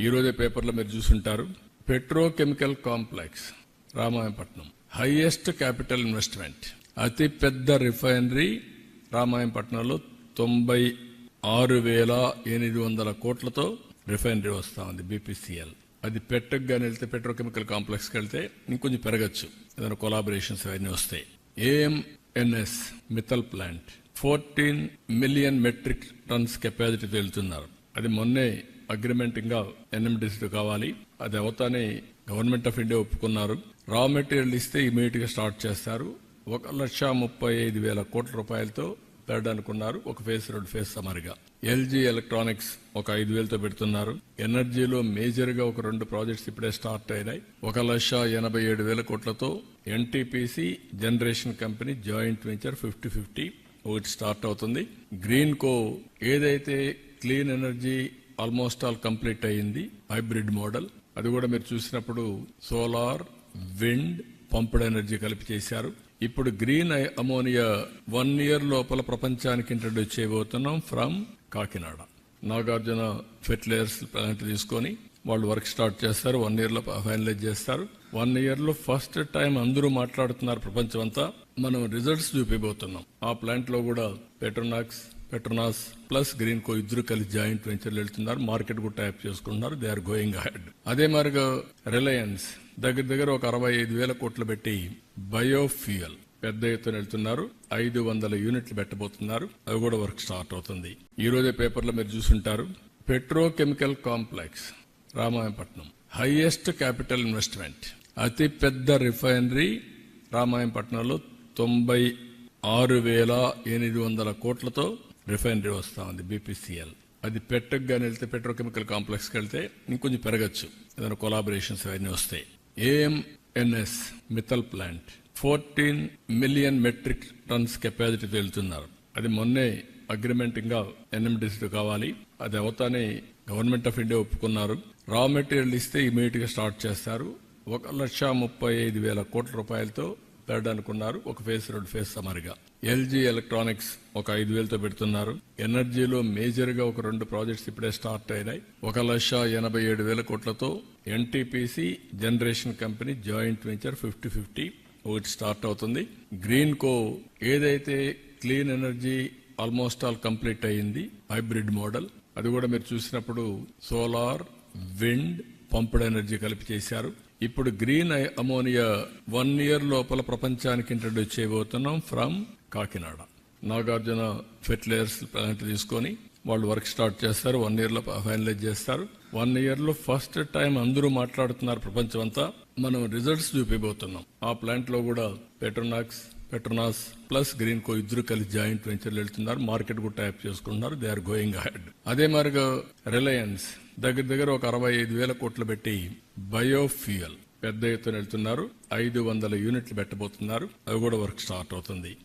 ఈరోజే పేపర్లో మీరు చూసుంటారు. Petrochemical complex Ramayanapatnam highest capital investment. అతి పెద్ద రిఫైనరీ రామాయణపట్నంలో తొంభై ఆరు వేల ఎనిమిది వందల కోట్లతో రిఫైనరీ వస్తా ఉంది బీపీసీఎల్. అది పెట్టకు వెళ్తే పెట్రోకెమికల్ కాంప్లెక్స్కి వెళ్తే ఇంకొంచెం పెరగచ్చు. ఏదైనా కొలాబరేషన్స్ అవన్నీ వస్తాయి AMNS Mittal plant. Fourteen million metric tons capacity వెళ్తున్నారు అది మొన్నే అగ్రిమెంట్ ఇంకా ఎన్ఎండిసి కావాలి. అది అవుతానే గవర్నమెంట్ ఆఫ్ ఇండియా ఒప్పుకున్నారు. రా మెటీరియల్ ఇస్తే ఇమీడియట్గా స్టార్ట్ చేస్తారు. ఒక లక్ష ముప్పై ఐదు వేల కోట్ల రూపాయలతో పెట్టడానుకున్నారు ఒక ఫేస్ రెండు ఫేస్ సమరిగా. ఎల్జీ ఎలక్ట్రానిక్స్ ఒక ఐదు వేలతో పెడుతున్నారు. ఎనర్జీలో మేజర్గా ఒక రెండు ప్రాజెక్ట్స్ ఇప్పుడే స్టార్ట్ అయినాయి. ఒక లక్ష ఎనభై ఏడు వేల కోట్లతో NTPC generation company joint venture fifty fifty ఒకటి స్టార్ట్ అవుతుంది. గ్రీన్ కో ఏదైతే clean energy almost all complete అయ్యింది హైబ్రిడ్ మోడల్. అది కూడా మీరు చూసినప్పుడు సోలార్ విండ్ పంప్డ్ ఎనర్జీ కలిపి చేశారు. ఇప్పుడు గ్రీన్ అమోనియా వన్ ఇయర్ లోపల ప్రపంచానికి ఇంట్రడ్యూస్ చేయబోతున్నాం from Kakinada. Nagarjuna fertilizers plant తీసుకొని వాళ్ళు వర్క్ స్టార్ట్ చేస్తారు వన్ ఇయర్లో ఫైనలైజ్ చేస్తారు. వన్ ఇయర్లో ఫస్ట్ టైం అందరూ మాట్లాడుతున్నారు ప్రపంచం అంతా మనం రిజల్ట్స్ చూపిపోతున్నాం ఆ ప్లాంట్లో కూడా Petronax Petronas plus green co ఇద్దరు కలిసి జాయింట్ వెంచర్లు వెళ్తున్నారు. మార్కెట్ కూడా టైప్ చేసుకుంటున్నారు. దే ఆర్ గోయింగ్ అహెడ్ అదే మారిగా రిలయన్స్ దగ్గర దగ్గర ఒక అరవై ఐదు వేల కోట్లు పెట్టి బయోఫ్యూయల్ పెద్ద ఎత్తున వెళ్తున్నారు. ఐదు వందల యూనిట్లు పెట్టబోతున్నారు. అవి కూడా వర్క్ స్టార్ట్ అవుతుంది. ఈ రోజే పేపర్లో మీరు చూసుంటారు. Petrochemical complex Ramayanapatnam highest capital investment అతి పెద్ద రిఫైనరీ రామాయణపట్నంలో తొంభై ఆరు వేల ఎనిమిది వందల కోట్లతో రిఫైనరీ వస్తూ ఉంది బీపీసీఎల్ అది పెట్టకు వెళ్తే పెట్రోకెమికల్ కాంప్లెక్స్కి వెళ్తే ఇంకొంచెం పెరగచ్చు. ఏదైనా కొలాబరేషన్స్ అవన్నీ వస్తాయి. AMNS Mittal plant. Fourteen million metric tons capacity వెళ్తున్నారు అది మొన్నే అగ్రిమెంట్ ఇంకా ఎన్ఎండిసి కావాలి. అది అవుతానే గవర్నమెంట్ ఆఫ్ ఇండియా ఒప్పుకున్నారు. రా మెటీరియల్ ఇస్తే ఇమీడియట్గా స్టార్ట్ చేస్తారు. ఒక లక్ష ముప్పై ఐదు వేల కోట్ల రూపాయలతో పెట్టడానుకున్నారు ఒక ఫేస్ రెండు ఫేస్ సమరిగా. ఎల్జీ ఎలక్ట్రానిక్స్ ఒక ఐదు వేలతో పెడుతున్నారు. ఎనర్జీలో మేజర్గా ఒక రెండు ప్రాజెక్ట్స్ ఇప్పుడే స్టార్ట్ అయినాయి. ఒక లక్ష ఎనభై ఏడు వేల కోట్లతో NTPC generation company joint venture fifty fifty ఒకటి స్టార్ట్ అవుతుంది. గ్రీన్ కో ఏదైతే clean energy almost all complete అయ్యింది హైబ్రిడ్ మోడల్ అది కూడా మీరు చూసినప్పుడు సోలార్ విండ్ పంప్డ్ ఎనర్జీ కలిపి చేశారు. ఇప్పుడు గ్రీన్ అమోనియా వన్ ఇయర్ లోపల ప్రపంచానికి ఇంట్రడ్యూస్ చేయబోతున్నాం from Kakinada. Nagarjuna fertilizers plant తీసుకొని వాళ్ళు వర్క్ స్టార్ట్ చేస్తారు వన్ ఇయర్లో ఫైనలైజ్ చేస్తారు. వన్ ఇయర్లో ఫస్ట్ టైం అందరూ మాట్లాడుతున్నారు ప్రపంచం అంతా మనం రిజల్ట్స్ చూపిపోతున్నాం ఆ ప్లాంట్లో కూడా పెట్రోనాక్స్ పెట్రోనాస్ ప్లస్ గ్రీన్ కో ఇద్దరు కలిసి జాయింట్ వెంచర్లు వెళ్తున్నారు. మార్కెట్ కూడా టైప్ చేసుకుంటున్నారు. దే ఆర్ గోయింగ్ అహెడ్ అదే మారిగా రిలయన్స్ దగ్గర దగ్గర ఒక అరవై ఐదు వేల కోట్లు పెట్టి బయోఫ్యూయల్ పెద్ద ఎత్తున వెళ్తున్నారు. ఐదు వందల యూనిట్లు పెట్టబోతున్నారు. అవి కూడా వర్క్ స్టార్ట్ అవుతుంది.